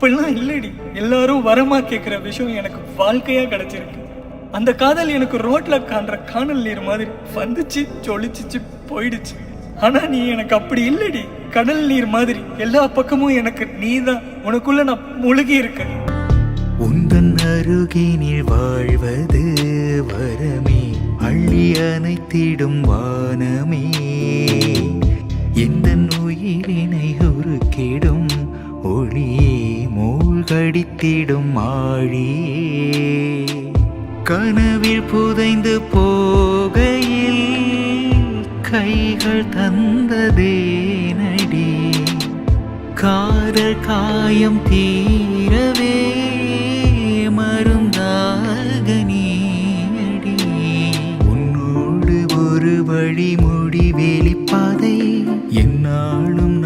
அப்படிலாம் இல்லடி. எல்லாரும் வரமா கேட்குற விஷயம் எனக்கு வாழ்க்கையா கிடைச்சிருக்கு. அந்த காதல் எனக்கு ரோட்ல காண்ற காணல் நீர் மாதிரி வந்துச்சு ஜொலிச்சிச்சு போயிடுச்சு. ஆனா நீ எனக்கு அப்படி இல்லடி. கடல் நீர் மாதிரி எல்லா பக்கமும் எனக்கு நீதான். உனக்குள்ள நான் முழுகி இருக்கேன். உந்தன் அருகினில் வாழ்வது வரமே. அள்ளி அனைத்திடும் வானமே. எந்த உயிரினை உருக்கிடும் ஒளியே. கடித்திடும் ஆழியே கனவில் புதைந்து போகையில் கைகள் தந்ததேனடி காதல் காயம் தீரவே மருந்தாகனியடி உன்னோடு ஒரு வழி மொழி வெளிப்பாதை. என்னாலும்